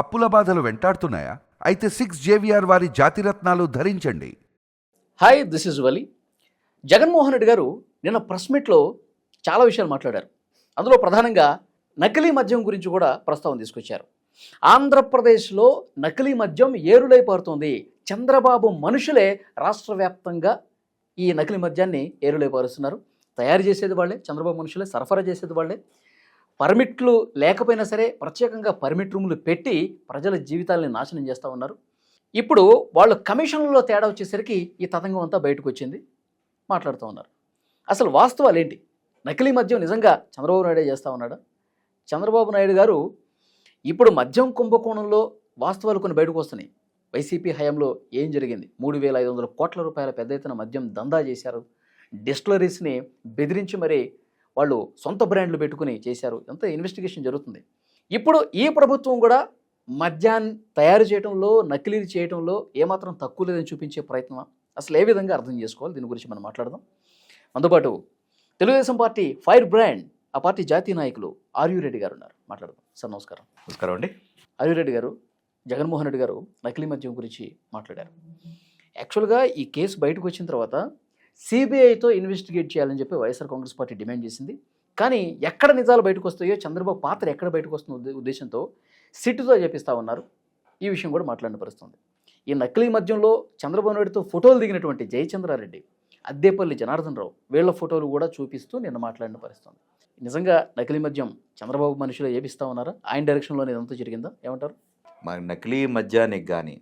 అప్పుల బాధలు వెంటాడుతున్నాయా? అయితే సిక్స్ జేవిఆర్ వారి జాతిరత్నాలు ధరించండి. హాయ్ దిస్ ఇస్ వలి జగన్మోహన్ రెడ్డి గారు నిన్న ప్రెస్ మీట్లో చాలా విషయాలు మాట్లాడారు. అందులో ప్రధానంగా నకిలీ మద్యం గురించి కూడా ప్రస్తావన తీసుకొచ్చారు. ఆంధ్రప్రదేశ్లో నకిలీ మద్యం ఏరులై పారుతోంది. చంద్రబాబు మనుషులే రాష్ట్ర వ్యాప్తంగా ఈ నకిలీ మద్యాన్ని ఏరులై పారుస్తున్నారు. తయారు చేసేది వాళ్ళే చంద్రబాబు మనుషులే సరఫరా చేసేది వాళ్ళే. పర్మిట్లు లేకపోయినా సరే ప్రత్యేకంగా పర్మిట్ రూములు పెట్టి ప్రజల జీవితాలని నాశనం చేస్తూ ఉన్నారు. ఇప్పుడు వాళ్ళు కమిషన్లలో తేడా వచ్చేసరికి ఈ తతంగం అంతా బయటకు వచ్చింది మాట్లాడుతూ ఉన్నారు. అసలు వాస్తవాలు ఏంటి? నకిలీ మద్యం నిజంగా చంద్రబాబు నాయుడే చేస్తూ ఉన్నాడా? చంద్రబాబు నాయుడు గారు ఇప్పుడు మద్యం కుంభకోణంలో వాస్తవాలు కొన్ని బయటకు వస్తున్నాయి. వైసీపీ హయాంలో ఏం జరిగింది? మూడు వేల ఐదు వందల కోట్ల రూపాయల పెద్ద ఎత్తున మద్యం దందా చేశారు. డిస్టిలరీస్ని బెదిరించి మరీ వాళ్ళు సొంత బ్రాండ్లు పెట్టుకుని చేశారు. ఎంత ఇన్వెస్టిగేషన్ జరుగుతుంది. ఇప్పుడు ఈ ప్రభుత్వం కూడా మద్యాన్ని తయారు చేయడంలో నకిలీ చేయడంలో ఏమాత్రం తక్కువ లేదని చూపించే ప్రయత్నం అసలు ఏ విధంగా అర్థం చేసుకోవాలి? దీని గురించి మనం మాట్లాడదాం. అందుబాటు తెలుగుదేశం పార్టీ ఫైర్ బ్రాండ్ ఆ పార్టీ జాతీయ నాయకులు ఆర్యు రెడ్డి గారు ఉన్నారు. మాట్లాడదాం. సార్ నమస్కారం. నమస్కారం అండి. ఆర్యు రెడ్డి గారు జగన్మోహన్ రెడ్డి గారు నకిలీ మద్యం గురించి మాట్లాడారు. యాక్చువల్గా ఈ కేసు బయటకు వచ్చిన తర్వాత సిబిఐతో ఇన్వెస్టిగేట్ చేయాలని చెప్పి వైఎస్ఆర్ కాంగ్రెస్ పార్టీ డిమాండ్ చేసింది. కానీ ఎక్కడ నిజాలు బయటకు వస్తాయో చంద్రబాబు పాత్ర ఎక్కడ బయటకు వస్తుందో ఉద్దేశంతో సిట్టుతో చెప్పిస్తా ఉన్నారు. ఈ విషయం కూడా మాట్లాడిన పరిస్థితుంది. ఈ నకిలీ మద్యంలో చంద్రబాబు నాయుడుతో ఫోటోలు దిగినటువంటి జయచంద్రారెడ్డి అద్దేపల్లి జనార్దన్ రావు వీళ్ళ ఫోటోలు కూడా చూపిస్తూ నిన్న మాట్లాడిన పరిస్థితుంది. నిజంగా నకిలీ మద్యం చంద్రబాబు మనుషులు ఏపిస్తా ఉన్నారా? ఆయన డైరెక్షన్లోనే ఇదంతా జరిగిందా? ఏమంటారు? మరి నకిలీ మద్యానికి కానీ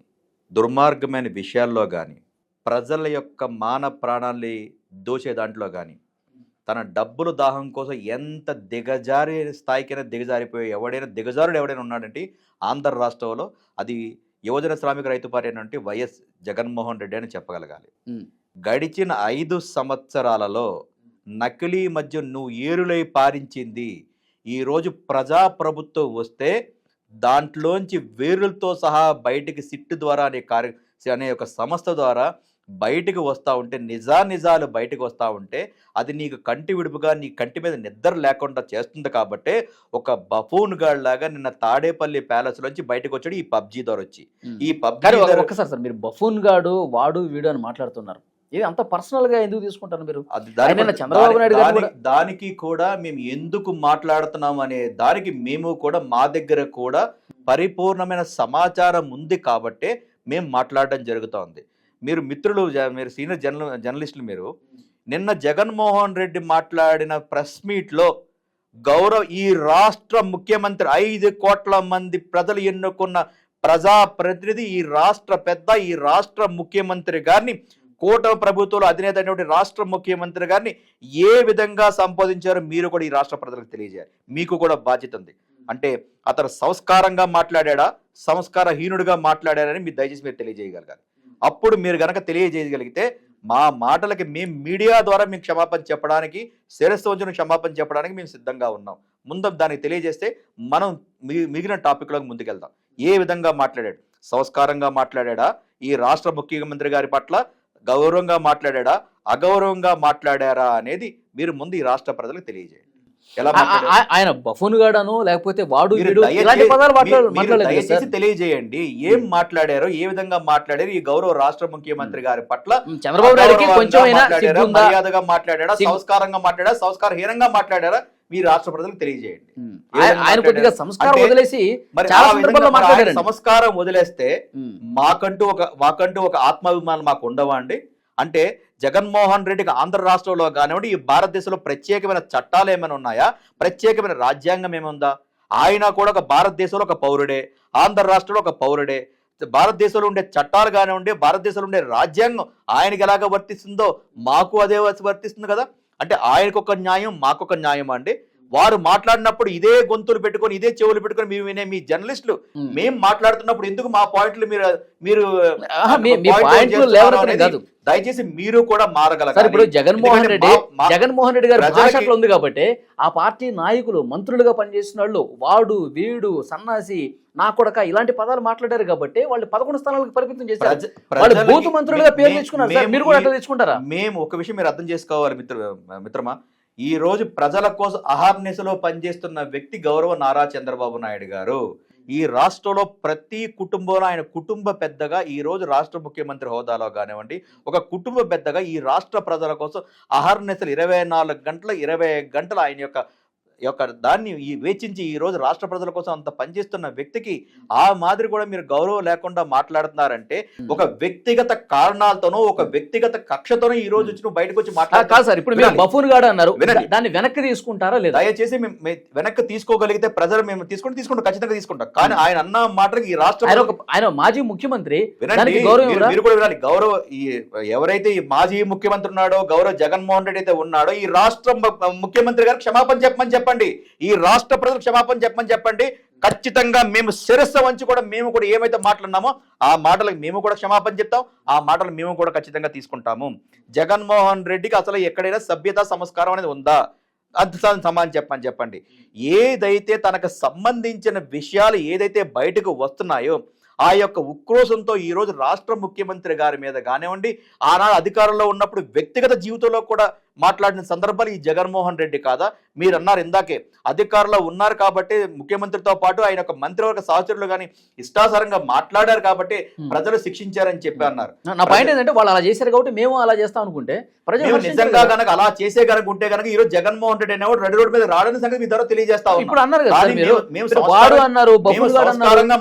దుర్మార్గమైన విషయాల్లో కానీ ప్రజల యొక్క మాన ప్రాణాల్ని దోచే దాంట్లో కానీ తన డబ్బులు దాహం కోసం ఎంత దిగజారి స్థాయికైనా దిగజారిపోయే ఎవడైనా దిగజారుడు ఎవడైనా ఉన్నాడంటే ఆంధ్ర రాష్ట్రంలో అది యువజన శ్రామిక రైతు పార్టీ అంటే వైఎస్ జగన్మోహన్ రెడ్డి అని చెప్పగలగాలి. గడిచిన ఐదు సంవత్సరాలలో నకిలీ మద్యం నువ్వు ఏరులై పారించింది ఈరోజు ప్రజాప్రభుత్వం వస్తే దాంట్లోంచి వేరులతో సహా బయటికి సిట్టు ద్వారా అనే కార్య అనే ఒక సంస్థ ద్వారా బయటికి వస్తూ ఉంటే నిజా నిజాలు బయటకు వస్తూ ఉంటే అది నీకు కంటి విడుపుగా నీ కంటి మీద నిద్ర లేకుండా చేస్తుంది కాబట్టే ఒక బఫూన్ గాడ్ లాగా నిన్న తాడేపల్లి ప్యాలెస్ నుంచి బయటకు వచ్చాడు ఈ పబ్జీ ద్వారా వచ్చి. ఈ పబ్జీ ఒక్కసారి సార్ మీరు బఫూన్ గాడు వాడు వీడు అని మాట్లాడుతున్నారు. ఇది అంత పర్సనల్గా ఎందుకు తీసుకుంటారు మీరు? చంద్రబాబు నాయుడు గారు దాని- దానికి కూడా మేము ఎందుకు మాట్లాడుతున్నాం అనే దానికి మేము కూడా మా దగ్గర కూడా పరిపూర్ణమైన సమాచారం ఉంది కాబట్టే మేము మాట్లాడడం జరుగుతోంది. మీరు మిత్రులు జ- మీరు సీనియర్ జర్నల్ జర్నలిస్టులు మీరు. నిన్న జగన్మోహన్ రెడ్డి మాట్లాడిన ప్రెస్ మీట్లో గౌరవ ఈ రాష్ట్ర ముఖ్యమంత్రి ఐదు కోట్ల మంది ప్రజలు ఎన్నుకున్న ప్రజాప్రతినిధి ఈ రాష్ట్ర పెద్ద ఈ రాష్ట్ర ముఖ్యమంత్రి గారిని కూటమి ప్రభుత్వంలో అధినేత అయినటువంటి రాష్ట్ర ముఖ్యమంత్రి గారిని ఏ విధంగా సంబోధించారో మీరు కూడా ఈ రాష్ట్ర ప్రజలకు తెలియజేయాలి. మీకు కూడా బాధ్యత ఉంది. అంటే అతను సంస్కారంగా మాట్లాడా సంస్కారహీనుడిగా మాట్లాడారని మీరు దయచేసి మీరు తెలియజేయగలగాలి. అప్పుడు మీరు గనక తెలియజేయగలిగితే మా మాటలకి మేము మీడియా ద్వారా మీకు క్షమాపణ చెప్పడానికి శిరస్సు వంచిన క్షమాపణ చెప్పడానికి మేము సిద్ధంగా ఉన్నాం. ముందు దానికి తెలియజేస్తే మనం మిగి మిగిలిన టాపిక్లోకి ముందుకెళ్దాం. ఏ విధంగా మాట్లాడాడు? సంస్కారంగా మాట్లాడా ఈ రాష్ట్ర ముఖ్యమంత్రి గారి పట్ల గౌరవంగా మాట్లాడా అగౌరవంగా మాట్లాడారా అనేది మీరు ముందు ఈ రాష్ట్ర ప్రజలకు తెలియజేయండి. ఎలా ఆయన బఫూన్ గాడను లేకపోతే వాడు దయచేసి- తెలియజేయండి. ఏం మాట్లాడారో ఏ విధంగా మాట్లాడారు ఈ గౌరవ రాష్ట్ర ముఖ్యమంత్రి గారి పట్ల చంద్రబాబు నాయుడుకి కొంచెం మర్యాదగా మాట్లాడారా సంస్కారంగా మాట్లాడారా సంస్కారహీనంగా మాట్లాడారా? మీ రాష్ట్ర ప్రజలకు తెలియజేయండి. ఆయన- కొద్దిగా? సంస్కారం వదిలేసి చాలా. సంస్కారం వదిలేస్తే మాకంటూ ఒక మాకంటూ ఒక ఆత్మాభిమానం మాకు ఉండవా అండి అంటే జగన్మోహన్ రెడ్డికి ఆంధ్ర రాష్ట్రంలో కానివ్వండి ఈ భారతదేశంలో ప్రత్యేకమైన చట్టాలు ఏమైనా ఉన్నాయా? ప్రత్యేకమైన రాజ్యాంగం ఏముందా? ఆయన కూడా ఒక భారతదేశంలో ఒక పౌరుడే ఆంధ్ర రాష్ట్రంలో ఒక పౌరుడే. భారతదేశంలో ఉండే చట్టాలు కానివ్వండి భారతదేశంలో ఉండే రాజ్యాంగం ఆయనకి ఎలాగ వర్తిస్తుందో మాకు అదే వర్తిస్తుంది కదా? అంటే ఆయనకు ఒక న్యాయం మాకొక న్యాయం అండి? వారు మాట్లాడినప్పుడు ఇదే గొంతులు పెట్టుకొని ఇదే చెవులు పెట్టుకొని మేము వినే మీ జర్నలిస్టులు ఉమ్. మేం మాట్లాడుతున్నప్పుడు ఎందుకు మా పాయింట్లు మీరు మీరు దయచేసి మీరు కూడా మారగలగాలి. సార్ ఇప్పుడు జగన్మోహన్ రెడ్డి జగన్మోహన్ రెడ్డి గారి భాష ప్రజలకి- అట్లా ఉంది కాబట్టి ఆ పార్టీ నాయకులు మంత్రులుగా పనిచేసిన వాళ్ళు వాడు వీడు సన్నాసి నా కొడక ఇలాంటి పదాలు మాట్లాడారు కాబట్టి వాళ్ళు పదకొండు స్థానాలకు పరిమితం చేశారు. వాళ్ళు మంత్రులుగా పేరు తెచ్చుకున్నారు. సార్ మేము మీరు కూడా అట్లా తెచ్చుకుంటారా? మేము ఒక విషయం మీరు అర్థం చేసుకోవాలి మిత్ర మిత్రమా? ఈరోజు ప్రజల కోసం అహర్నిశలో పనిచేస్తున్న వ్యక్తి గౌరవ నారా చంద్రబాబు నాయుడు గారు. ఈ రాష్ట్రంలో ప్రతి కుటుంబంలో ఆయన కుటుంబ పెద్దగా ఈరోజు రాష్ట్ర ముఖ్యమంత్రి హోదాలో కానివ్వండి ఒక కుటుంబ పెద్దగా ఈ రాష్ట్ర ప్రజల కోసం అహర్నిశలు ఇరవై నాలుగు గంటల ఇరవై గంటలు ఆయన యొక్క యొక్క దాన్ని ఈ వేచించి ఈ రోజు రాష్ట్ర ప్రజల కోసం అంత పనిచేస్తున్న వ్యక్తికి ఆ మాదిరి కూడా మీరు గౌరవం లేకుండా మాట్లాడుతున్నారంటే ఒక వ్యక్తిగత కారణాలతోనో ఒక వ్యక్తిగత కక్షతోనో ఈ రోజు వచ్చి నువ్వు బయటకు వచ్చి మాట్లాడు కాదు సార్ ఇప్పుడు. బఫూన్ గాడు అన్నారు. దాన్ని వెనక్కి తీసుకుంటారా లేదా? దయచేసి మేము వెనక్కి తీసుకోగలిగితే ప్రజలు మేము తీసుకుంటే తీసుకుంటాం ఖచ్చితంగా తీసుకుంటాం. కానీ ఆయన అన్న మాటలకు ఈ రాష్ట్ర ఆయన మాజీ ముఖ్యమంత్రి. మీరు- కూడా వినాలి గౌరవ ఈ ఎవరైతే ఈ మాజీ ముఖ్యమంత్రి ఉన్నాడో గౌరవ జగన్మోహన్ రెడ్డి అయితే ఉన్నాడో ఈ రాష్ట్ర ముఖ్యమంత్రి గారికి క్షమాపణ చెప్పమని చెప్పండి. ఈ రాష్ట్ర ప్రజలకు క్షమాపణ చెప్పమని చెప్పండి. ఖచ్చితంగా మేము శిరస్సు వంచి కూడా మేము కూడా ఏమైతే మాట్లాడినామో ఆ మాటలకు మేము కూడా క్షమాపణ చెప్తాం. ఆ మాటలు మేము కూడా ఖచ్చితంగా తీసుకుంటాము. జగన్మోహన్ రెడ్డికి అసలు ఎక్కడైనా సభ్యత సంస్కారం అనేది ఉందా? అది స- చెప్పని చెప్పండి. ఏదైతే తనకు సంబంధించిన విషయాలు ఏదైతే బయటకు వస్తున్నాయో ఆ యొక్క ఉక్రోషంతో ఈరోజు రాష్ట్ర ముఖ్యమంత్రి గారి మీద కానివ్వండి ఆనాడు అధికారంలో ఉన్నప్పుడు వ్యక్తిగత జీవితంలో కూడా మాట్లాడిన సందర్భాలు ఈ జగన్మోహన్ రెడ్డి కాదా మీరు అన్నారు ఇందాకే అధికారంలో ఉన్నారు కాబట్టి ముఖ్యమంత్రితో పాటు ఆయన యొక్క మంత్రివర్గ సహచరులు కానీ ఇష్టాసారంగా మాట్లాడారు కాబట్టి. ప్రజలు శిక్షించారని చెప్పి అన్నారు నా- పాయింట్ ఏంటంటే వాళ్ళు అలా చేశారు కాబట్టి మేము అలా చేస్తాం అనుకుంటే ప్రజలు నిజంగా. కనుక అలా చేసే కనుక ఉంటే కనుక ఈ రోజు జగన్మోహన్ రెడ్డి అనేవాడు రెడ్డి రోడ్ మీద రాడని సంగతి మీ ద్వారా తెలియజేస్తా. ఇప్పుడు అన్నారు వాడు అన్నారు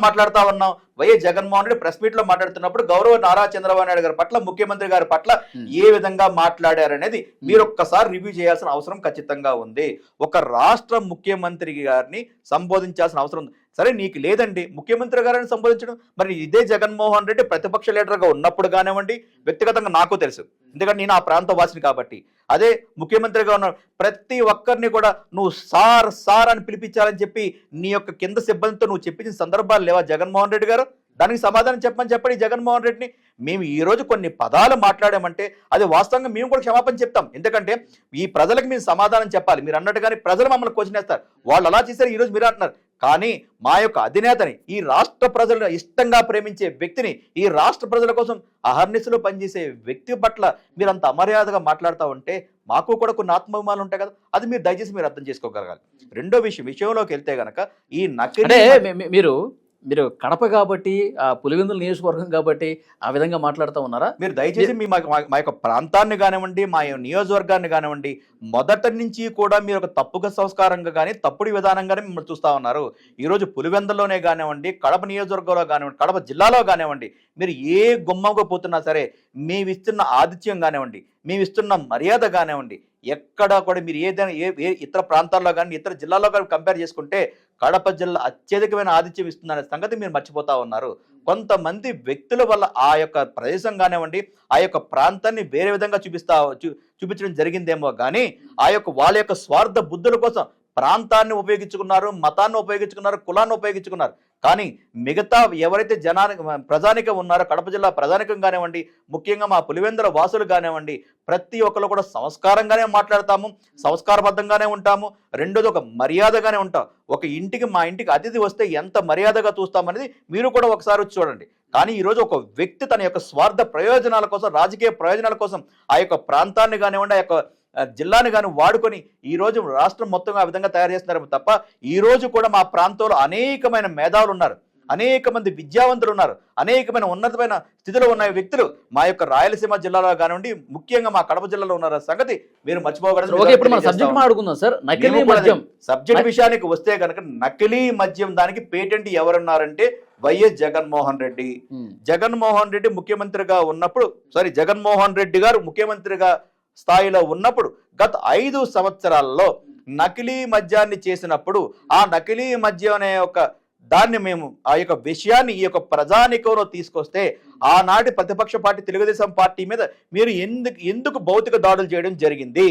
మాట్లాడుతా ఉన్నాం వైఎస్ జగన్మోహన్ రెడ్డి ప్రెస్ మీట్లో మాట్లాడుతున్నప్పుడు గౌరవ నారా చంద్రబాబు నాయుడు గారి పట్ల ముఖ్యమంత్రి గారి పట్ల. ఏ విధంగా మాట్లాడారనేది మీరు ఒక్కసారి రివ్యూ చేయాల్సిన అవసరం ఖచ్చితంగా ఉంది. ఒక రాష్ట్ర ముఖ్యమంత్రి గారిని సంబోధించాల్సిన అవసరం ఉంది. సరే నీకు లేదండి. ముఖ్యమంత్రి గారిని సంబోధించడం మరి ఇదే జగన్మోహన్ రెడ్డి ప్రతిపక్ష లీడర్గా ఉన్నప్పుడు కానివ్వండి వ్యక్తిగతంగా నాకు తెలుసు. ఎందుకంటే నేను ఆ ప్రాంత వాసిని కాబట్టి. అదే ముఖ్యమంత్రిగా ఉన్న ప్రతి ఒక్కరిని కూడా నువ్వు సార్ సార్ అని పిలిపించాలని చెప్పి నీ యొక్క కింద సిబ్బందితో నువ్వు చెప్పించిన సందర్భాలు లేవా జగన్మోహన్ రెడ్డి గారు? దానికి సమాధానం చెప్పమని చెప్పండి జగన్మోహన్ రెడ్డిని. మేము ఈ రోజు కొన్ని పదాలు మాట్లాడామంటే అది వాస్తవంగా మేము కూడా క్షమాపణ చెప్తాం. ఎందుకంటే ఈ ప్రజలకు మేము సమాధానం చెప్పాలి. మీరు అన్నట్టుగానే ప్రజలు మమ్మల్ని క్వశ్చన్ వేస్తారు వాళ్ళు అలా చేశారు ఈ రోజు మీరు అంటున్నారు. కానీ మా యొక్క అధినేతని ఈ రాష్ట్ర ప్రజలను ఇష్టంగా ప్రేమించే వ్యక్తిని ఈ రాష్ట్ర ప్రజల కోసం అహర్నిశలు పనిచేసే వ్యక్తి పట్ల మీరు అంత అమర్యాదగా మాట్లాడుతూ ఉంటే మాకు కూడా కొన్ని ఆత్మాభిమానాలు ఉంటాయి కదా. అది మీరు దయచేసి మీరు అర్థం చేసుకోగలగాలి. రెండో విషయం విషయంలోకి వెళ్తే గనక ఈ అంటే నకిలీ మీరు మీరు కడప కాబట్టి ఆ పులివెందుల నియోజకవర్గం కాబట్టి ఆ విధంగా మాట్లాడుతూ ఉన్నారా? మీరు దయచేసి మీ మా యొక్క ప్రాంతాన్ని కానివ్వండి మా నియోజకవర్గాన్ని కానివ్వండి మొదటి నుంచి కూడా మీరు ఒక తప్పుగా సంస్కారంగా కానీ తప్పుడు విధానంగానే మిమ్మల్ని చూస్తా ఉన్నారు. ఈరోజు పులివెందల్లోనే కానివ్వండి కడప నియోజకవర్గంలో కానివ్వండి కడప జిల్లాలో కానివ్వండి మీరు ఏ గుమ్మంగా పోతున్నా సరే మేము ఇస్తున్న ఆతిథ్యం కానివ్వండి మేము ఇస్తున్న మర్యాద కానివ్వండి ఎక్కడ కూడా మీరు ఏదైనా ఏ ఏ ఇతర ప్రాంతాల్లో కానీ ఇతర జిల్లాల్లో కానీ కంపేర్ చేసుకుంటే కడప జిల్లా అత్యధికమైన ఆతిథ్యం ఇస్తుందనే సంగతి మీరు మర్చిపోతా ఉన్నారు. కొంతమంది వ్యక్తుల వల్ల ఆ యొక్క ప్రదేశం కానివ్వండి ఆ యొక్క ప్రాంతాన్ని వేరే విధంగా చూపిస్తా చూపించడం జరిగిందేమో కానీ ఆ యొక్క వాళ్ళ యొక్క స్వార్థ బుద్ధుల కోసం ప్రాంతాన్ని ఉపయోగించుకున్నారు మతాన్ని ఉపయోగించుకున్నారు కులాన్ని ఉపయోగించుకున్నారు. కానీ మిగతా ఎవరైతే జనానికి ప్రజానికం ఉన్నారో కడప జిల్లా ప్రజానికం కానివ్వండి ముఖ్యంగా మా పులివెందుల వాసులు కానివ్వండి ప్రతి ఒక్కరు కూడా సంస్కారంగానే మాట్లాడతాము సంస్కారబద్ధంగానే ఉంటాము. రెండోది ఒక మర్యాదగానే ఉంటాం. ఒక ఇంటికి మా ఇంటికి అతిథి వస్తే ఎంత మర్యాదగా చూస్తామనేది మీరు కూడా ఒకసారి వచ్చి చూడండి. కానీ ఈరోజు ఒక వ్యక్తి తన యొక్క స్వార్థ ప్రయోజనాల కోసం రాజకీయ ప్రయోజనాల కోసం ఆ యొక్క ప్రాంతాన్ని కానివ్వండి ఆ యొక్క జిల్లాని కానీ వాడుకొని ఈ రోజు రాష్ట్రం మొత్తం ఆ విధంగా తయారు చేస్తున్నారు తప్ప ఈ రోజు కూడా మా ప్రాంతంలో అనేకమైన మేధావులు ఉన్నారు. అనేక మంది విద్యావంతులు ఉన్నారు. అనేకమైన ఉన్నతమైన స్థితిలో ఉన్న వ్యక్తులు మా యొక్క రాయలసీమ జిల్లాలో కానివ్వండి ముఖ్యంగా మా కడప జిల్లాలో ఉన్న సంగతి మీరు మర్చిపోకూడదు. సబ్జెక్ట్ మాట్లాడుకుందాం సార్. నకిలీ మద్యం. సబ్జెక్ట్ విషయానికి వస్తే కనుక నకిలీ మద్యం దానికి పేటెంట్ ఎవరున్నారంటే వైఎస్ జగన్మోహన్ రెడ్డి. జగన్మోహన్ రెడ్డి ముఖ్యమంత్రిగా ఉన్నప్పుడు సారీ జగన్మోహన్ రెడ్డి గారు ముఖ్యమంత్రిగా స్థాయిలో ఉన్నప్పుడు గత ఐదు సంవత్సరాల్లో నకిలీ మద్యాన్ని చేసినప్పుడు ఆ నకిలీ మద్యం అనే ఒక దాన్ని మేము ఆ యొక్క విషయాన్ని ఈ యొక్క ప్రజానికంలో తీసుకొస్తే ఆనాటి ప్రతిపక్ష పార్టీ తెలుగుదేశం పార్టీ మీద మీరు ఎందుకు ఎందుకు భౌతిక దాడులు చేయడం జరిగింది?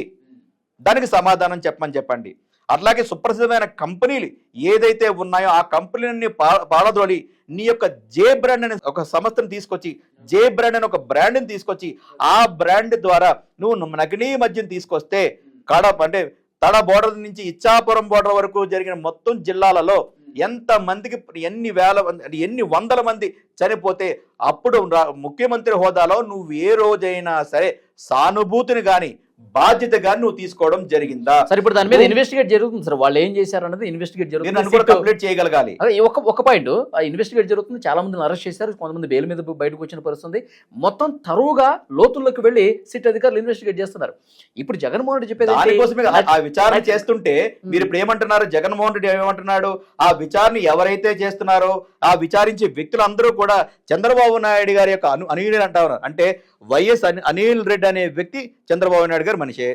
దానికి సమాధానం చెప్పమని చెప్పండి. అట్లాగే సుప్రసిద్ధమైన కంపెనీలు ఏదైతే ఉన్నాయో ఆ కంపెనీని పాడదోలి నీ యొక్క జే బ్రాండ్ అనే ఒక సంస్థను తీసుకొచ్చి జే బ్రాండ్ అనే ఒక బ్రాండ్ని తీసుకొచ్చి ఆ బ్రాండ్ ద్వారా నువ్వు నగ్నీ మద్యం తీసుకొస్తే కడప అంటే తడ బోర్డర్ నుంచి ఇచ్చాపురం బోర్డర్ వరకు జరిగిన మొత్తం జిల్లాలలో ఎంత మందికి ఎన్ని వేల మంది ఎన్ని వందల మంది చనిపోతే అప్పుడు ముఖ్యమంత్రి హోదాలో నువ్వు ఏ రోజైనా సరే సానుభూతిని కానీ బాధ్యతగా నువ్వు తీసుకోవడం జరిగిందా? సార్ ఇప్పుడు దాని మీద ఇన్వెస్టిగేట్ జరుగుతుంది సార్. వాళ్ళు ఏం చేశారు అన్నది ఇన్వెస్టిగేట్ జరుగుతుంది. కంప్లీట్ చేయగలగాలి. అదే ఒక ఒక పాయింట్ ఆ ఇన్వెస్టిగేట్ జరుగుతుంది. చాలా మందిని అరెస్ట్ చేశారు. కొంతమంది బెయిల్ మీద బయటకు వచ్చిన పరిస్థితుంది మొత్తం తరువుగా లోతుల్లోకి వెళ్ళి సిట్ అధికారులు ఇన్వెస్టిగేట్ చేస్తున్నారు. ఇప్పుడు జగన్మోహన్ రెడ్డి చెప్పేది? దానికోసమే ఆ విచారణ చేస్తుంటే మీరు ఇప్పుడు ఏమంటున్నారు? జగన్మోహన్ రెడ్డి ఏమంటున్నాడు? ఆ విచారణ ఎవరైతే చేస్తున్నారో ఆ విచారించే వ్యక్తులందరూ కూడా చంద్రబాబు నాయుడు గారి యొక్క అను అంటారు అంటే వైఎస్ అని- అనిల్ రెడ్డి అనే వ్యక్తి చంద్రబాబు నాయుడు గారు మనిషే.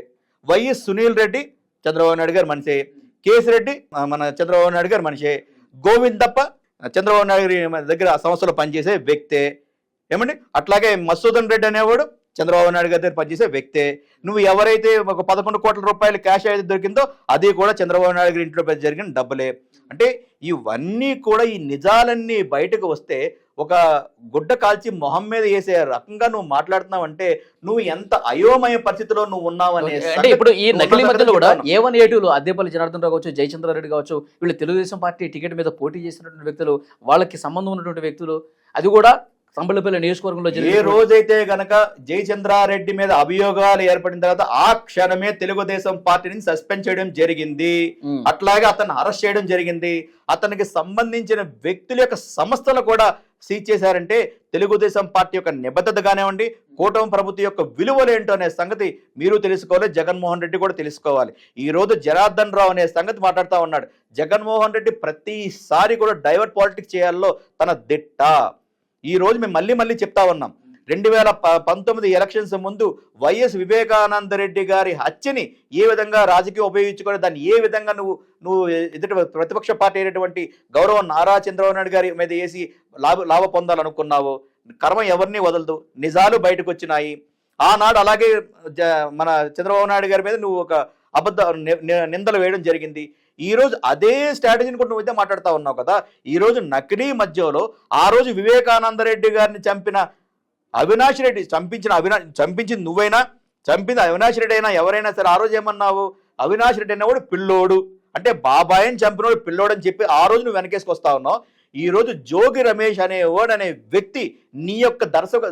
వైఎస్ సునీల్ రెడ్డి చంద్రబాబు నాయుడు గారు మనిషే. కేసీ రెడ్డి మన చంద్రబాబు నాయుడు గారు మనిషే. గోవిందప్ప చంద్రబాబు నాయుడు గారి దగ్గర ఆ సంస్థలో పనిచేసే వ్యక్తే. ఏమండి? అట్లాగే మసూదన్ రెడ్డి అనేవాడు చంద్రబాబు నాయుడు గారి దగ్గర పనిచేసే వ్యక్తే. నువ్వు ఎవరైతే ఒక పదకొండు కోట్ల రూపాయలు క్యాష్ అయితే దొరికిందో అది కూడా చంద్రబాబు నాయుడు గారి ఇంట్లో జరిగిన డబ్బులే. అంటే ఇవన్నీ కూడా ఈ నిజాలన్నీ బయటకు వస్తే ఒక గుడ్డ కాల్చి మొహం మీద వేసే రకంగా నువ్వు మాట్లాడుతున్నావు అంటే నువ్వు ఎంత అయోమయ పరిస్థితిలో నువ్వు ఉన్నావు అనే అంటే ఇప్పుడు ఈ నకిలీ మధ్యలో కూడా. ఏ వన్ ఏ టూలు అద్దెపల్లి జనార్దన్ రావు కావచ్చు జయచంద్రారెడ్డి కావచ్చు వీళ్ళు తెలుగుదేశం పార్టీ టికెట్ మీద పోటీ చేసినటువంటి వ్యక్తులు వాళ్ళకి సంబంధం ఉన్నటువంటి వ్యక్తులు అది కూడా సంబళ్ళపల్లి నియోజకవర్గంలో ఏ రోజైతే గనక జయచంద్రారెడ్డి మీద అభియోగాలు ఏర్పడిన తర్వాత ఆ క్షణమే తెలుగుదేశం పార్టీని సస్పెండ్ చేయడం జరిగింది. అట్లాగే అతన్ని అరెస్ట్ చేయడం జరిగింది. అతనికి సంబంధించిన వ్యక్తుల యొక్క సంస్థలు కూడా సీజ్ చేశారంటే తెలుగుదేశం పార్టీ యొక్క నిబద్ధత కానివ్వండి కూటమి ప్రభుత్వం యొక్క విలువలు ఏంటో అనే సంగతి మీరు తెలుసుకోవాలి జగన్మోహన్ రెడ్డి కూడా తెలుసుకోవాలి. ఈ రోజు జనార్దన్ రావు అనే సంగతి మాట్లాడుతూ ఉన్నాడు. జగన్మోహన్ రెడ్డి ప్రతిసారి కూడా డైవర్ట్ పాలిటిక్స్ చేయాలో తన దిట్ట. ఈ రోజు మేము మళ్ళీ మళ్ళీ చెప్తా ఉన్నాం. రెండు వేల ప- పంతొమ్మిది ఎలక్షన్స్ ముందు వైఎస్ వివేకానంద రెడ్డి గారి హత్యని ఏ విధంగా రాజకీయం ఉపయోగించుకొని దాన్ని ఏ విధంగా నువ్వు నువ్వు ఎదుటి ప్రతిపక్ష పార్టీ అయినటువంటి గౌరవ నారా చంద్రబాబు నాయుడు గారి మీద వేసి లాభ లాభ పొందాలనుకున్నావు కర్మ ఎవరిని వదలదు. నిజాలు బయటకు వచ్చినాయి ఆనాడు అలాగే జ- మన చంద్రబాబు నాయుడు గారి మీద నువ్వు ఒక అబద్ధ ని- నిందలు వేయడం జరిగింది. ఈరోజు అదే స్ట్రాటజీని కూడా నువ్వు అయితే ఉన్నావు కదా ఈరోజు నకిలీ మధ్యలో ఆ రోజు వివేకానంద రెడ్డి గారిని చంపిన అవినాష్ రెడ్డి చంపించిన అవినాష్ చంపించింది నువ్వైనా చంపింది అవినాష్ రెడ్డి అయినా ఎవరైనా సరే ఆ రోజు ఏమన్నావు? అవినాష్ రెడ్డి అయినా కూడా పిల్లోడు. అంటే బాబాయిని చంపినోడు పిల్లోడు అని చెప్పి ఆ రోజు నువ్వు వెనకేసుకొస్తా ఉన్నావు. ఈరోజు జోగి రమేష్ అనే ఓడ్ అనే వ్యక్తి నీ యొక్క దర్శక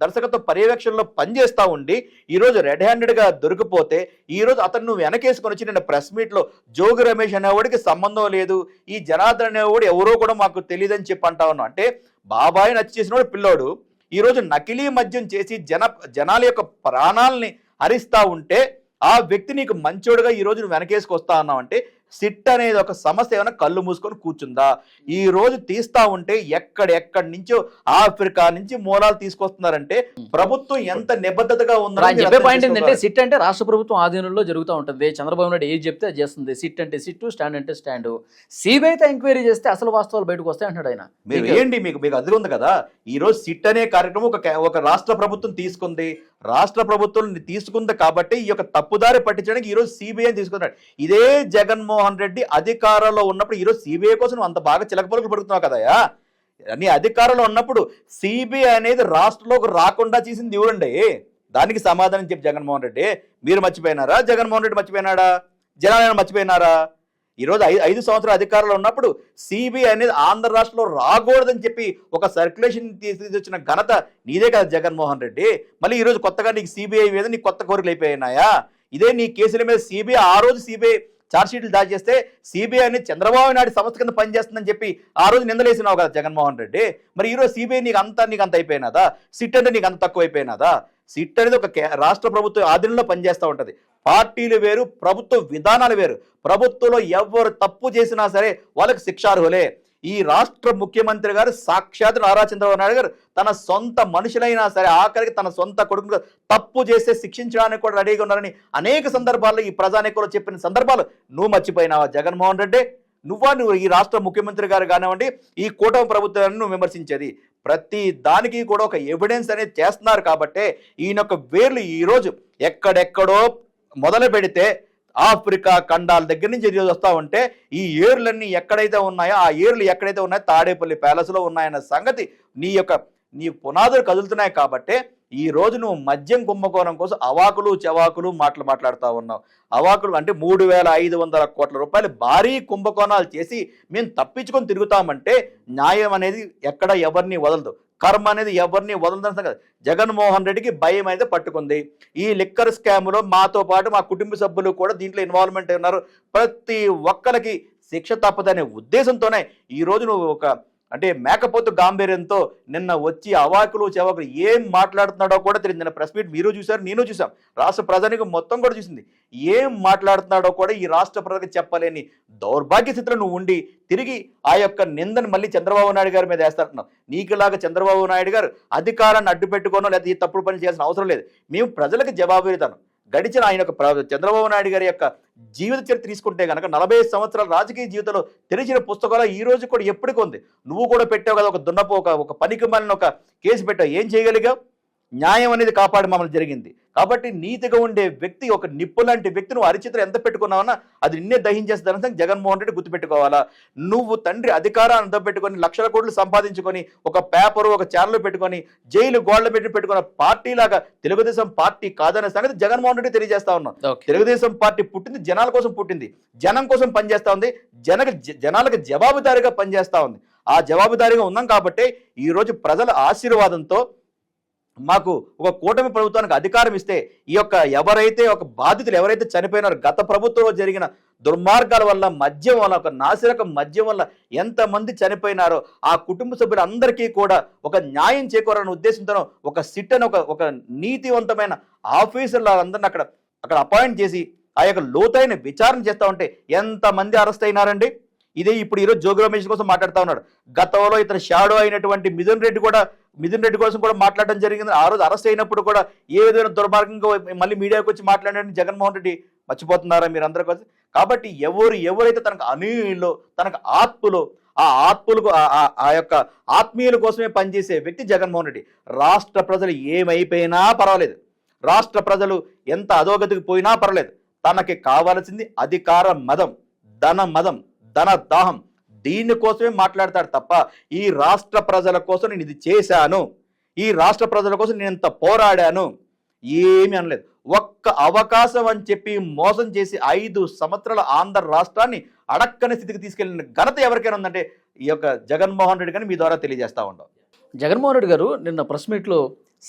దర్శకత్వ పర్యవేక్షణలో పనిచేస్తూ ఉండి ఈరోజు రెడ్ హ్యాండెడ్గా దొరికిపోతే ఈ రోజు అతను నువ్వు వెనకేసుకొని వచ్చి నేను ప్రెస్ మీట్లో జోగి రమేష్ అనేవాడికి సంబంధం లేదు. ఈ జనార్దన్ అనేవాడు ఎవరో కూడా మాకు తెలియదని చెప్పి అంటా ఉన్నావు. అంటే బాబాయ్ నచ్చి చేసినవాడు పిల్లోడు. ఈరోజు నకిలీ మద్యం చేసి జన జనాల యొక్క ప్రాణాలని హరిస్తూ ఉంటే ఆ వ్యక్తి నీకు మంచోడుగా ఈ రోజు నువ్వు వెనకేసుకొస్తా అన్నావు అంటే సిట్ అనేది ఒక సమస్య ఏమైనా కళ్ళు మూసుకొని కూర్చుందా? ఈ రోజు తీస్తా ఉంటే ఎక్కడెక్కడి నుంచో ఆఫ్రికా నుంచి మూలాలు తీసుకొస్తున్నారంటే ప్రభుత్వం ఎంత నిబద్ధతగా ఉందని చెప్పే పాయింట్ ఏంటంటే. సిట్ అంటే రాష్ట్ర ప్రభుత్వం ఆధీనంలో జరుగుతూ ఉంటుంది. చంద్రబాబు నాయుడు ఏది చెప్తే అది చేస్తుంది. సిట్ అంటే సిట్ స్టాండ్ అంటే స్టాండ్. సిబిఐతో ఎంక్వైరీ చేస్తే అసలు వాస్తవాలు బయటకు వస్తాయి అంటాడు ఆయన. మీరు ఏంటి మీకు మీకు అది ఉంది కదా? ఈ రోజు సిట్ అనే కార్యక్రమం ఒక ఒక రాష్ట్ర ప్రభుత్వం తీసుకుంది. రాష్ట్ర ప్రభుత్వం తీసుకుంది కాబట్టి ఈ యొక్క తప్పుదారి పట్టించడానికి ఈ రోజు సిబిఐ తీసుకున్నాడు ఇదే జగన్మోహన్ రెడ్డి అధికారంలో ఉన్నప్పుడు ఈ రోజు సిబిఐ కోసం అంత బాగా చిలకపలుకులు పడుతున్నావు కదయా నీ అధికారంలో ఉన్నప్పుడు సిబిఐ అనేది రాష్ట్రంలోకి రాకుండా చేసింది ఎవరండి? దానికి సమాధానం చెప్పి జగన్మోహన్ రెడ్డి. మీరు మర్చిపోయినారా? జగన్మోహన్ రెడ్డి మర్చిపోయినాడా? జనాలను మర్చిపోయినారా? ఈ రోజు ఐదు ఐదు సంవత్సరాల అధికారంలో ఉన్నప్పుడు సిబిఐ అనేది ఆంధ్ర రాష్ట్రంలో రాకూడదని చెప్పి ఒక సర్క్యులేషన్ తీసుకొచ్చిన ఘనత నీదే కదా జగన్మోహన్ రెడ్డి. మళ్ళీ ఈరోజు కొత్తగా నీకు సిబిఐ మీద నీకు కొత్త కోరికలు అయిపోయినాయా? ఇదే నీ కేసుల మీద సిబిఐ ఆ రోజు సిబిఐ షీట్లు దాడి చేస్తే సిబిఐ అనేది చంద్రబాబు నాయుడు సంస్థ కింద పనిచేస్తుందని చెప్పి ఆ రోజు నిందలేసినావు కదా జగన్మోహన్ రెడ్డి. మరి ఈరోజు సిబిఐ నీకు అంత నీకు అంత అయిపోయినాదా? సిట్ అంటే నీకు అంత తక్కువ అయిపోయినాదా? సిట్ అనేది ఒక కే- రాష్ట్ర ప్రభుత్వ ఆధీనంలో పనిచేస్తూ ఉంటుంది. పార్టీలు వేరు ప్రభుత్వ విధానాలు వేరు. ప్రభుత్వంలో ఎవరు తప్పు చేసినా సరే వాళ్ళకి శిక్షార్హులే. ఈ రాష్ట్ర ముఖ్యమంత్రి గారు సాక్షాత్ నారా చంద్రబాబు నాయుడు గారు తన సొంత మనుషులైనా సరే ఆఖరికి తన సొంత కొడుకును తప్పు చేస్తే శిక్షించడానికి కూడా రెడీగా ఉన్నారని అనేక సందర్భాల్లో ఈ ప్రజానేకులు చెప్పిన సందర్భాలు నువ్వు మర్చిపోయినావా జగన్మోహన్ రెడ్డి? నువ్వా నువ్వు ఈ రాష్ట్ర ముఖ్యమంత్రి గారు కానివ్వండి ఈ కూటమి ప్రభుత్వాన్ని నువ్వు విమర్శించేది? ప్రతి దానికి కూడా ఒక ఎవిడెన్స్ అనేది చేస్తున్నారు కాబట్టే ఈయన యొక్క వేర్లు ఈరోజు ఎక్కడెక్కడో మొదలు పెడితే ఆఫ్రికా ఖండాల దగ్గర నుంచి ఈరోజు వస్తా ఉంటే ఈ ఏర్లన్నీ ఎక్కడైతే ఉన్నాయో ఆ ఏర్లు ఎక్కడైతే ఉన్నాయో తాడేపల్లి ప్యాలెస్లో ఉన్నాయన్న సంగతి నీ యొక్క నీ పునాదులు కదులుతున్నాయి కాబట్టి ఈ రోజు నువ్వు మద్యం కుంభకోణం కోసం అవాకులు చవాకులు మాటలు మాట్లాడుతూ ఉన్నావు. అవాకులు అంటే మూడు వేల ఐదు వందల కోట్ల రూపాయలు భారీ కుంభకోణాలు చేసి మేము తప్పించుకొని తిరుగుతామంటే న్యాయం అనేది ఎక్కడ ఎవరిని వదలదు. కర్మ అనేది ఎవరిని వదలదని సంగతి జగన్మోహన్ రెడ్డికి భయం అయితే పట్టుకుంది. ఈ లిక్కర్ స్కామ్లో మాతో పాటు మా కుటుంబ సభ్యులు కూడా దీంట్లో ఇన్వాల్వ్మెంట్ ఉన్నారు. ప్రతి ఒక్కరికి శిక్ష తప్పదనే ఉద్దేశంతోనే ఈ నువ్వు ఒక అంటే మేకపోతు గాంభీర్యంతో నిన్న వచ్చి అవాకులు చెవాకులు ఏం మాట్లాడుతున్నాడో కూడా తెలియదు. నిన్న ప్రెస్ మీట్ మీరు చూశారు నేను చూసాం రాష్ట్ర ప్రజానికి మొత్తం కూడా చూసింది. ఏం మాట్లాడుతున్నాడో కూడా ఈ రాష్ట్ర ప్రజలకు చెప్పలేని దౌర్భాగ్య స్థితిలో నువ్వు ఉండి తిరిగి ఆ యొక్క నిందను మళ్ళీ చంద్రబాబు నాయుడు గారి మీద వేస్తారంటున్నావు నీకులాగా చంద్రబాబు నాయుడు గారు అధికారాన్ని అడ్డుపెట్టుకోనో లేదా ఈ తప్పుడు పని చేయాల్సిన అవసరం లేదు. మేము ప్రజలకు జవాబుదాను గడిచిన ఆయన యొక్క చంద్రబాబు నాయుడు గారి యొక్క జీవిత చరిత్ర తీసుకుంటే కనుక నలభై సంవత్సరాల రాజకీయ జీవితంలో తెరిచిన పుస్తకాలు ఈ రోజు కూడా ఎప్పటికొంది నువ్వు కూడా పెట్టావు కదా ఒక దున్నపు ఒక ఒక పనికి మాలిన ఒక కేసు పెట్టావు. ఏం చేయగలిగావు? న్యాయం అనేది కాపాడి మమ్మల్ని జరిగింది. కాబట్టి నీతిగా ఉండే వ్యక్తి ఒక నిప్పు లాంటి వ్యక్తి నువ్వు అరిచిత్రం ఎంత పెట్టుకున్నావన్నా అది నిన్నే దహించేస్తుందని జగన్మోహన్ రెడ్డి గుర్తుపెట్టుకోవాలా? నువ్వు తండ్రి అధికారాన్ని పెట్టుకొని లక్షల కోట్లు సంపాదించుకొని ఒక పేపరు ఒక ఛానల్ పెట్టుకొని జైలు గోడలు పెట్టి పెట్టుకున్న పార్టీ లాగా తెలుగుదేశం పార్టీ కాదనే సంగతి జగన్మోహన్ రెడ్డి తెలియజేస్తా ఉన్నాం. తెలుగుదేశం పార్టీ పుట్టింది జనాల కోసం పుట్టింది జనం కోసం పనిచేస్తా ఉంది జనకు జ- జనాలకు జవాబుదారీగా పనిచేస్తా ఉంది. ఆ జవాబుదారీగా ఉన్నాం కాబట్టి ఈ రోజు ప్రజల ఆశీర్వాదంతో మాకు ఒక కూటమి ప్రభుత్వానికి అధికారం ఇస్తే ఈ యొక్క ఎవరైతే ఒక బాధితులు ఎవరైతే చనిపోయినారో గత ప్రభుత్వంలో జరిగిన దుర్మార్గాల వల్ల మద్యం వల్ల ఒక నాసిరకం మద్యం వల్ల ఎంతమంది చనిపోయినారో ఆ కుటుంబ సభ్యులందరికీ కూడా ఒక న్యాయం చేకూరాలనే ఉద్దేశంతో ఒక సిట్ అని ఒక ఒక నీతివంతమైన ఆఫీసర్లు అందరిని అక్కడ అక్కడ అపాయింట్ చేసి ఆ యొక్క లోతైన విచారణ చేస్తూ ఉంటే ఎంతమంది అరెస్ట్ అయినారండి? ఇదే ఇప్పుడు ఈరోజు జోగి రమేష్ కోసం మాట్లాడుతూ ఉన్నాడు. గతంలో ఇతను షాడో అయినటువంటి మిథున్ రెడ్డి కూడా మిథున్ రెడ్డి కోసం కూడా మాట్లాడడం జరిగింది. ఆ రోజు అరెస్ట్ అయినప్పుడు కూడా ఏ విధమైన దుర్మార్గంగా మళ్ళీ మీడియాకి వచ్చి మాట్లాడాడని జగన్మోహన్ రెడ్డి మర్చిపోతున్నారా మీరు అందరూ కలిసి కాబట్టి ఎవరు ఎవరైతే తనకు అనుయులో తనకు ఆత్మలో ఆ ఆత్మలకు ఆ- ఆ యొక్క ఆత్మీయుల కోసమే పనిచేసే వ్యక్తి జగన్మోహన్ రెడ్డి. రాష్ట్ర ప్రజలు ఏమైపోయినా పర్వాలేదు. రాష్ట్ర ప్రజలు ఎంత అధోగతికి పోయినా పర్వాలేదు. తనకి కావాల్సింది అధికార మదం ధన మదం ధన దాహం. దీనికోసమే మాట్లాడతాడు తప్ప ఈ రాష్ట్ర ప్రజల కోసం నేను ఇది చేశాను. ఈ రాష్ట్ర ప్రజల కోసం నేను ఇంత పోరాడాను. ఏమీ అనలేదు. ఒక్క అవకాశం అని చెప్పి మోసం చేసి ఐదు సంవత్సరాల ఆంధ్ర రాష్ట్రాన్ని అడక్కని స్థితికి తీసుకెళ్ళిన ఘనత ఎవరికైనా ఉందంటే ఈ యొక్క జగన్మోహన్ రెడ్డి కానీ మీ ద్వారా తెలియజేస్తా ఉంటాం జగన్మోహన్ రెడ్డి గారు నిన్న ప్రెస్ మీట్లో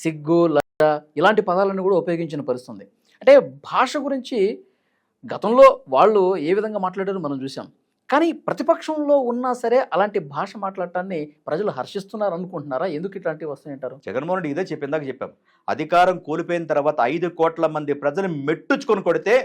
సిగ్గు లజ్జ ఇలాంటి పదాలను కూడా ఉపయోగించిన పరిస్థితుంది. అంటే భాష గురించి గతంలో వాళ్ళు ఏ విధంగా మాట్లాడారో మనం చూసాం కానీ ప్రతిపక్షంలో ఉన్నా సరే అలాంటి భాష మాట్లాడటాన్ని ప్రజలు హర్షిస్తున్నారు అనుకుంటున్నారా ఎందుకు ఇట్లాంటివి వస్తాయంటారు జగన్మోహన్ రెడ్డి ఇదే చెప్పిందాక చెప్పాం. అధికారం కోల్పోయిన తర్వాత ఐదు కోట్ల మంది ప్రజలు మెట్టుచుకొని కొడితే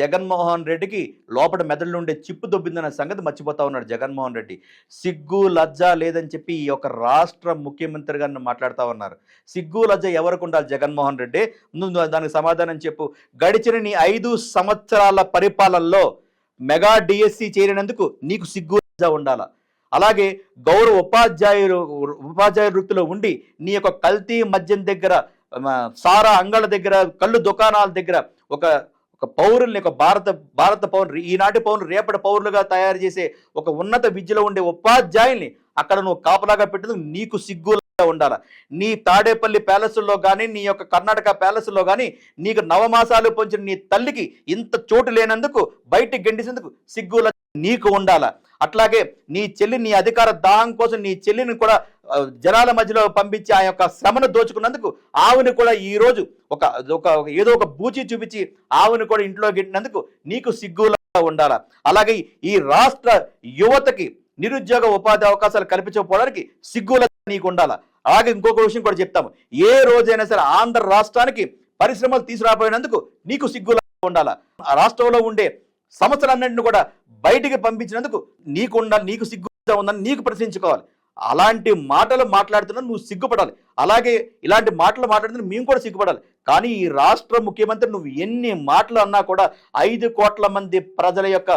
జగన్మోహన్ రెడ్డికి లోపల మెదడులో ఉండే చిప్పు దొబ్బిందన్న సంగతి మర్చిపోతా ఉన్నాడు జగన్మోహన్ రెడ్డి. సిగ్గు లజ్జ లేదని చెప్పి ఈ యొక్క రాష్ట్ర ముఖ్యమంత్రి గారిని మాట్లాడుతూ ఉన్నారు. సిగ్గు లజ్జ ఎవరికి ఉండాలి జగన్మోహన్ రెడ్డి? ముందు దానికి సమాధానం చెప్పు. గడిచిన నీ ఐదు సంవత్సరాల పరిపాలనలో మెగా డిఎస్సి చేరినందుకు నీకు సిగ్గుగా ఉండాల ఉండాలా? అలాగే గౌరవ ఉపాధ్యాయులు ఉపాధ్యాయుల వృత్తిలో ఉండి నీ యొక్క కల్తీ మద్యం దగ్గర సారా అంగళ దగ్గర కళ్ళు దుకాణాల దగ్గర ఒక ఒక పౌరుల్ని ఒక భారత భారత పౌరులు ఈనాటి పౌరులు రేపటి పౌరులుగా తయారు చేసే ఒక ఉన్నత విద్యలో ఉండే ఉపాధ్యాయుల్ని అక్కడ నువ్వు కాపలాగా పెట్టేందుకు నీకు సిగ్గు ఉండాల. నీ తాడేపల్లి ప్యాలెస్లో కానీ నీ యొక్క కర్ణాటక ప్యాలెస్లో కానీ నీకు నవమాసాలు పొంచిన నీ తల్లికి ఇంత చోటు లేనందుకు బయటికి గెండిసేందుకు సిగ్గుల నీకు ఉండాల. అట్లాగే నీ చెల్లి నీ అధికార దాహం కోసం నీ చెల్లిని కూడా జనాల మధ్యలో పంపించి ఆ యొక్క శ్రమను దోచుకున్నందుకు ఆవుని కూడా ఈ రోజు ఒక ఒక ఏదో ఒక బూచి చూపించి ఆవుని కూడా ఇంట్లో గెట్టినందుకు నీకు సిగ్గులా ఉండాల. అలాగే ఈ రాష్ట్ర యువతకి నిరుద్యోగ ఉపాధి అవకాశాలు కల్పించకపోవడానికి సిగ్గుల నీకు ఉండాల అలాగే ఇంకొక విషయం కూడా చెప్తాము. ఏ రోజైనా సరే ఆంధ్ర రాష్ట్రానికి పరిశ్రమలు తీసుకురాపోయినందుకు నీకు సిగ్గులా ఉండాల? ఆ రాష్ట్రంలో ఉండే సంస్థలన్నింటిని కూడా బయటికి పంపించినందుకు నీకు ఉండాలి నీకు సిగ్గుగా ఉందని నీకు ప్రశ్నించుకోవాలి. అలాంటి మాటలు మాట్లాడుతున్నా నువ్వు సిగ్గుపడాలి. అలాగే ఇలాంటి మాటలు మాట్లాడుతున్న మేము కూడా సిగ్గుపడాలి. కానీ ఈ రాష్ట్ర ముఖ్యమంత్రి నువ్వు ఎన్ని మాటలు అన్నా కూడా ఐదు కోట్ల మంది ప్రజల యొక్క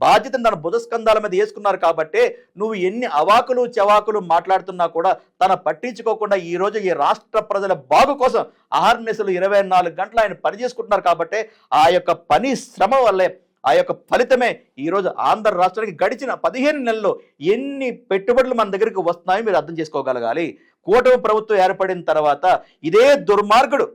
బాధ్యతను తన బుధస్కంధాల మీద వేసుకున్నారు కాబట్టి నువ్వు ఎన్ని అవాకులు చెవాకులు మాట్లాడుతున్నా కూడా తన పట్టించుకోకుండా ఈ రోజు ఈ రాష్ట్ర ప్రజల బాగు కోసం అహర్నిశలు ఇరవై నాలుగు గంటలు ఆయన పని చేసుకుంటున్నారు కాబట్టి ఆ యొక్క పని శ్రమ వల్లే ఆ యొక్క ఫలితమే ఈరోజు ఆంధ్ర రాష్ట్రానికి గడిచిన పదిహేను నెలల్లో ఎన్ని పెట్టుబడులు మన దగ్గరికి వస్తున్నాయో మీరు అర్థం చేసుకోగలగాలి. కూటమి ప్రభుత్వం ఏర్పడిన తర్వాత ఇదే దుర్మార్గుడు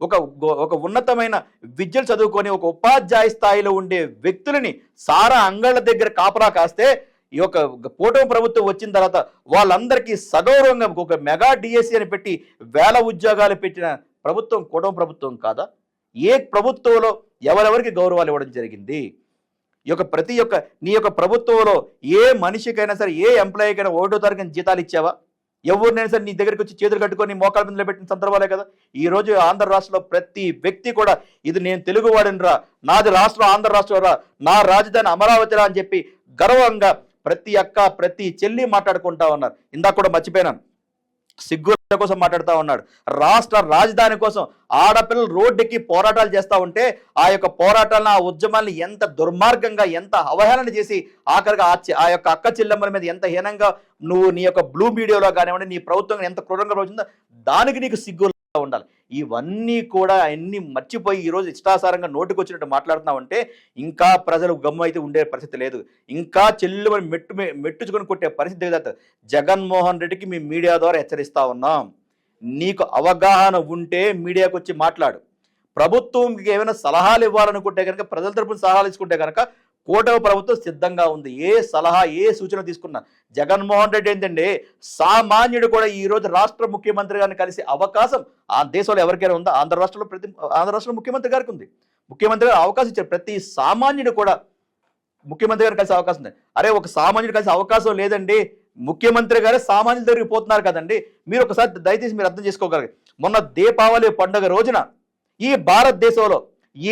ఒక గో- ఒక ఉన్నతమైన విద్యలు చదువుకొని ఒక ఉపాధ్యాయ స్థాయిలో ఉండే వ్యక్తులని సారా అంగళ్ళ దగ్గర కాపలా కాస్తే ఈ యొక్క కూటమి ప్రభుత్వం వచ్చిన తర్వాత వాళ్ళందరికీ సగౌరవంగా ఒక మెగా డిఎస్సి అని పెట్టి వేల ఉద్యోగాలు పెట్టిన ప్రభుత్వం కూటమి ప్రభుత్వం కాదా? ఏ ప్రభుత్వంలో ఎవరెవరికి గౌరవాలు ఇవ్వడం జరిగింది? ఈ యొక్క ప్రతి ఒక్క నీ యొక్క ప్రభుత్వంలో ఏ మనిషికైనా సరే ఏ ఎంప్లాయీకైనా ఒకటో తారీఖున జీతాలు ఇచ్చావా? ఎవరినైనా సరే నీ దగ్గరికి వచ్చి చేతులు కట్టుకొని మోకాల మీద పెట్టిన సందర్భాలే కదా. ఈ రోజు ఆంధ్ర రాష్ట్రంలో ప్రతి వ్యక్తి కూడా ఇది నేను తెలుగువాడినరా నాది రాష్ట్రం ఆంధ్ర రాష్ట్రం రా నా రాజధాని అమరావతిరా అని చెప్పి గర్వంగా ప్రతి అక్క ప్రతి చెల్లి మాట్లాడుకుంటా ఉన్నారు. ఇందాక కూడా మర్చిపోయినాను. సిగ్గుల కోసం మాట్లాడుతూ ఉన్నాడు. రాష్ట్ర రాజధాని కోసం ఆడపిల్లలు రోడ్డుకి పోరాటాలు చేస్తూ ఉంటే ఆ యొక్క పోరాటాలను ఆ ఉద్యమాన్ని ఎంత దుర్మార్గంగా ఎంత అవహేళన చేసి ఆఖరిగా ఆ ఆ యొక్క అక్క చెల్లెమ్మల మీద ఎంత హీనంగా నువ్వు నీ యొక్క బ్లూ మీడియాలో కానివ్వండి నీ ప్రభుత్వం ఎంత క్రూరంగా రోజుందో దానికి నీకు సిగ్గు ఉండాలి. ఇవన్నీ కూడా అన్ని మర్చిపోయి ఈరోజు ఇష్టాసారంగా నోటికి వచ్చినట్టు మాట్లాడుతున్నామంటే ఇంకా ప్రజలు గమ్ము అయితే ఉండే పరిస్థితి లేదు. ఇంకా చెల్లు మెట్టు మెట్టుచుకొని కొట్టే పరిస్థితి దిగజారు జగన్మోహన్ రెడ్డికి మీ మీడియా ద్వారా హెచ్చరిస్తా ఉన్నాం. నీకు అవగాహన ఉంటే మీడియాకు వచ్చి మాట్లాడు. ప్రభుత్వంకి ఏమైనా సలహాలు ఇవ్వాలనుకుంటే కనుక ప్రజల తరపున సలహాలు ఇచ్చుకుంటే కనుక కూటమి ప్రభుత్వం సిద్ధంగా ఉంది. ఏ సలహా ఏ సూచన తీసుకున్నా జగన్మోహన్ రెడ్డి ఏంటంటే సామాన్యుడు కూడా ఈ రోజు రాష్ట్ర ముఖ్యమంత్రి గారిని కలిసే అవకాశం ఆ దేశంలో ఎవరికైనా ఉందా? ఆంధ్ర రాష్ట్రంలో ప్రతి ఆంధ్ర రాష్ట్రంలో ముఖ్యమంత్రి గారికి ఉంది. ముఖ్యమంత్రి గారు అవకాశం ఇచ్చారు. ప్రతి సామాన్యుడు కూడా ముఖ్యమంత్రి గారు కలిసే అవకాశం ఉంది. అరే ఒక సామాన్యుడు కలిసే అవకాశం లేదండి. ముఖ్యమంత్రి గారే సామాన్యుల దగ్గరికి పోతున్నారు కదండి. మీరు ఒకసారి దయచేసి మీరు అర్థం చేసుకోగలరు. మొన్న దీపావళి పండుగ రోజున ఈ భారతదేశంలో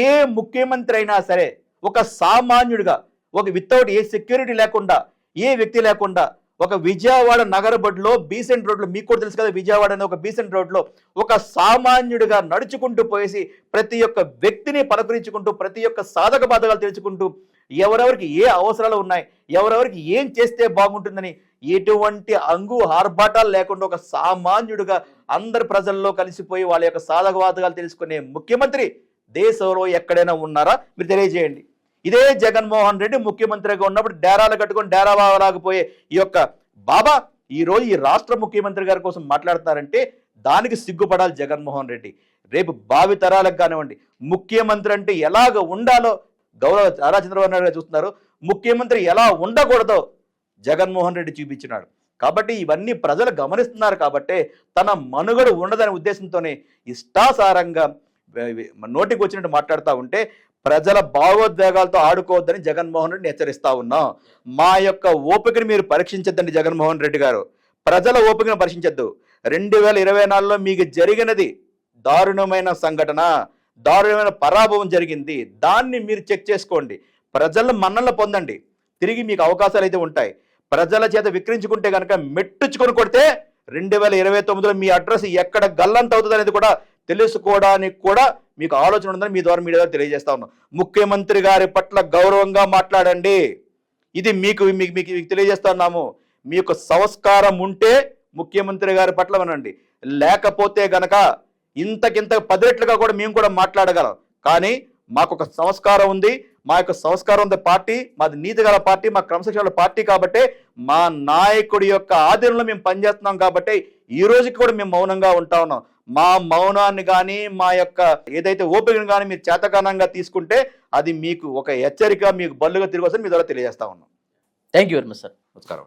ఏ ముఖ్యమంత్రి అయినా సరే ఒక సామాన్యుడిగా ఒక వితౌట్ ఏ సెక్యూరిటీ లేకుండా ఏ వ్యక్తి లేకుండా ఒక విజయవాడ నగర బడ్లో బీసెంట్ రోడ్లో మీకు కూడా తెలుసు కదా విజయవాడ అనే ఒక బీసెంట్ రోడ్లో ఒక సామాన్యుడిగా నడుచుకుంటూ పోయేసి ప్రతి ఒక్క వ్యక్తిని పలకరించుకుంటూ ప్రతి ఒక్క సాధక బాధకాలు తెలుసుకుంటూ ఎవరెవరికి ఏ అవసరాలు ఉన్నాయి ఎవరెవరికి ఏం చేస్తే బాగుంటుందని ఎటువంటి అంగు ఆర్భాటాలు లేకుండా ఒక సామాన్యుడిగా అందరి ప్రజల్లో కలిసిపోయి వాళ్ళ యొక్క సాధక బాధకాలు తెలుసుకునే ముఖ్యమంత్రి దేశంలో ఎక్కడైనా ఉన్నారా? మీరు తెలియజేయండి. ఇదే జగన్మోహన్ రెడ్డి ముఖ్యమంత్రిగా ఉన్నప్పుడు డేరాలు కట్టుకొని డేరా బావలాగిపోయే ఈ యొక్క బాబా ఈ రోజు ఈ రాష్ట్ర ముఖ్యమంత్రి గారి కోసం మాట్లాడతారంటే దానికి సిగ్గుపడాలి జగన్మోహన్ రెడ్డి. రేపు భావి తరాలకు కానివ్వండి ముఖ్యమంత్రి అంటే ఎలాగ ఉండాలో గౌరవ నారా చంద్రబాబు నాయుడు గారు చూస్తున్నారు. ముఖ్యమంత్రి ఎలా ఉండకూడదో జగన్మోహన్ రెడ్డి చూపించినాడు. కాబట్టి ఇవన్నీ ప్రజలు గమనిస్తున్నారు కాబట్టే తన మనుగడ ఉండదనే ఉద్దేశంతోనే ఇష్టాసారంగా నోటికి వచ్చినట్టు మాట్లాడుతూ ఉంటే ప్రజల భావోద్వేగాలతో ఆడుకోవద్దని జగన్మోహన్ రెడ్డిని హెచ్చరిస్తా ఉన్నాం. మా యొక్క ఓపికని మీరు పరీక్షించద్దండి జగన్మోహన్ రెడ్డి గారు. ప్రజల ఓపికను పరీక్షించద్దు. రెండు వేల ఇరవై నాలుగులో మీకు జరిగినది దారుణమైన సంఘటన దారుణమైన పరాభవం జరిగింది. దాన్ని మీరు చెక్ చేసుకోండి. ప్రజలను మన్నలు పొందండి. తిరిగి మీకు అవకాశాలు అయితే ఉంటాయి. ప్రజల చేత విక్రించుకుంటే కనుక మెట్టుచుకొని కొడితే రెండు వేల ఇరవై తొమ్మిదిలో మీ అడ్రస్ ఎక్కడ గల్లంత అవుతుంది అనేది కూడా తెలుసుకోవడానికి కూడా మీకు ఆలోచన ఉందని మీ ద్వారా మీడియా ద్వారా తెలియజేస్తా ఉన్నాం. ముఖ్యమంత్రి గారి పట్ల గౌరవంగా మాట్లాడండి. ఇది మీకు మీకు మీకు మీకు తెలియజేస్తా ఉన్నాము. మీ యొక్క సంస్కారం ఉంటే ముఖ్యమంత్రి గారి పట్ల వినండి లేకపోతే గనక ఇంతకింత పది రెట్లుగా కూడా మేము కూడా మాట్లాడగలం. కానీ మాకు ఒక సంస్కారం ఉంది. మా యొక్క సంస్కారం ఉంది పార్టీ. మాది నీతి గల పార్టీ. మా క్రమశిక్షణ పార్టీ కాబట్టి మా నాయకుడి యొక్క ఆధీనంలో మేము పనిచేస్తున్నాం కాబట్టి ఈ రోజుకి కూడా మేము మౌనంగా ఉంటా ఉన్నాం. మా మౌనాన్ని కానీ మా యొక్క ఏదైతే ఓపికను కానీ మీరు చేతకానంగా తీసుకుంటే అది మీకు ఒక హెచ్చరిక మీకు బల్లుగా తిరిగి వస్తుంది మీ ద్వారా తెలియజేస్తా ఉన్నాం. Thank you very much sir నమస్కారం